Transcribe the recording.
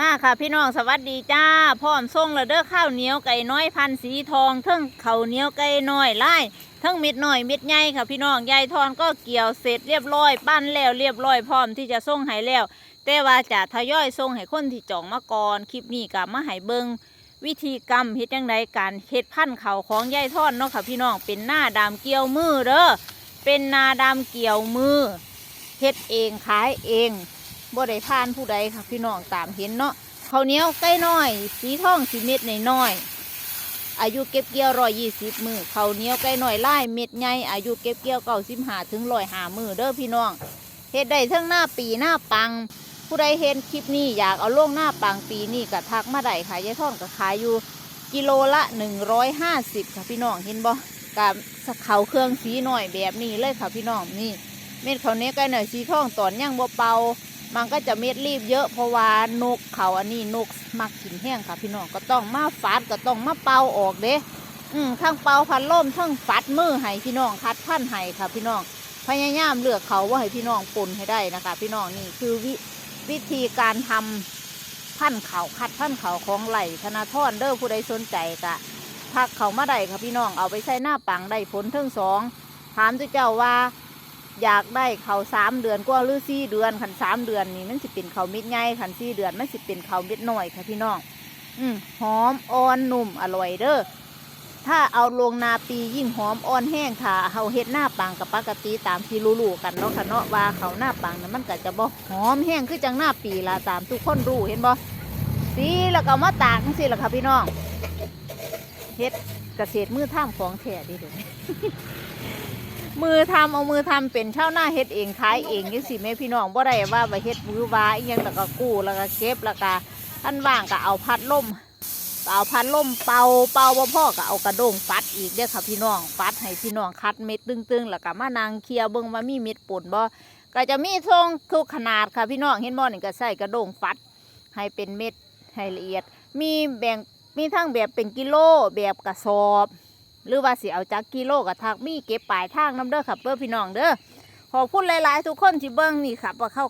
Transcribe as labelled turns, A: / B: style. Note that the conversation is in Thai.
A: มาค่ะพี่น้องสวัสดีจ้าพร้อมส่งแล้วเด้อข้าวเหนียวไก่น้อยพันสีทองทั้งข้าวเหนียวไก่น้อยไล่ทั้งเม็ดน้อยเม็ดใหญ่ค่ะพี่น้องยายทอนก็เกี่ยวเสร็จเรียบร้อยปั้นแล้วเรียบร้อยพร้อมที่จะส่งให้แล้ว แต่ว่าจะทยอยส่งให้คนที่จองมาก่อนคลิปนี้กับมาให้เบิงวิธีกรรมเฮ็ดจังไดการเฮ็ดพันเข่าของยายทอนเนาะค่ะพี่น้องเป็นหน้าดามเกี่ยวมือเด้อเป็นนาดามเกี่ยวมือเฮ็ดเองขายเอง บ่ได้ผ่านผู้ใดค่ะพี่น้องตามเห็นเนาะข้าวเหนียวไก่น้อย สีทองสีเม็ดในน้อยอายุเก็บเกี่ยวร้อยยี่สิบมือข้าวเหนียวไก่น้อยไล่เม็ดใหญ่อายุเก็บเกี่ยวเก้าสิบห้าถึงร้อยห้ามือเด้อพี่น้องเฮ็ดได้ทั้งหน้าปีหน้าปัง ผู้ใดเห็นคลิปนี้อยากเอาลงหน้าปังปีนี้ก็ทักมาได้ค่ะยายท่องก็ขายอยู่กิโลละหนึ่งร้อยห้าสิบค่ะพี่น้องเห็นบ่กับเขาเครื่องสีหน่อยแบบนี้เลยค่ะพี่น้องนี่เม็ดเขาวเหนี้ยวไก่หน่อยสีทองตอนยังบ่เป่า มันก็จะเม็ดรีบเยอะเพราะว่านกเขาอันนี้นกมักกินแห้งค่ะพี่น้องก็ต้องมาฟัดก็ต้องมาเป่าออกเด้อืมทั้งเป่าพันล่มทั้งฟัดมือให้พี่น้องคัดพันให้ค่ะพี่น้องพยายามเลือกเขาว่าให้พี่น้องปนให้ได้นะคะ พี่น้องนี่คือวิวิธีการทำพันเขาคัดพันเขาของไหลธนาทอนเด้อผู้ใดสนใจกะทักเขามาได้ค่ะพี่น้องเอาไปใส่หน้าปังได้ผลทั้งสองถามเจ้าว่า อยากได้เขาสามเดือนกว่าหรือสี่เดือนขันสามเดือนนี่มันสิเป็นเขาเม็ดใหญ่ขันสี่เดือนมันสิเป็นเขาเม็ดหน้อยค่ะพี่น้อง อืมหอมอ่อนนุ่มอร่อยเด้อถ้าเอาลงนาปียิ่งหอมอ่อนแห้งค่ะเฮาเฮ็ดหน้าปังกับปกติตามที่รู้ๆกันเนาะค่ะเนาะว่าเขาหน้าปังนั้นมันก็จะบ่หอมแห้งคือจังหน้าปีละตามทุกคนรู้เห็นบ่สีแล้วก็มาตากจังซีล่ะค่ะพี่น้องเฮ็ดเกษตรมือท่ามของแท้ดิเด้อ มือทำเอามือทำเป็นเช่าวหน้าเฮ็ดเองขายเองนี่สิแม่พี่น้องบ่ได้ว่าไปเฮ็ดมือวาอีหยังแต่ก็กู้แล้วก็เก็บแล้วก็ท่านว่างก็เอาพัดล่มเอาพัดล่มเป่าเป่าบ่พ่อก็เอากระด้งฟัดอีกเด้อค่ะพี่น้องฟัดให้พี่น้องคัดเม็ดตึงๆแล้วก็มานางเคลียเบิ่งว่ามีเม็ดป่นบ่ก็จะมีทรงทุกขนาดค่ะพี่น้องเห็นบ่นี่ก็ใส่กระด้งฟัดให้เป็นเม็ดให้ละเอียด มีแบ่งมีทั้งแบบเป็นกิโลแบบกระสอบ หรือว่าสิเอาจากกิโลกับทักมีเก็บปลายทางน้ำเด้อครับเด้อพี่น้องเด้อขอบคุณหลาย ๆ ทุกคนที่เบิ้งนี่ครับว่าเข้า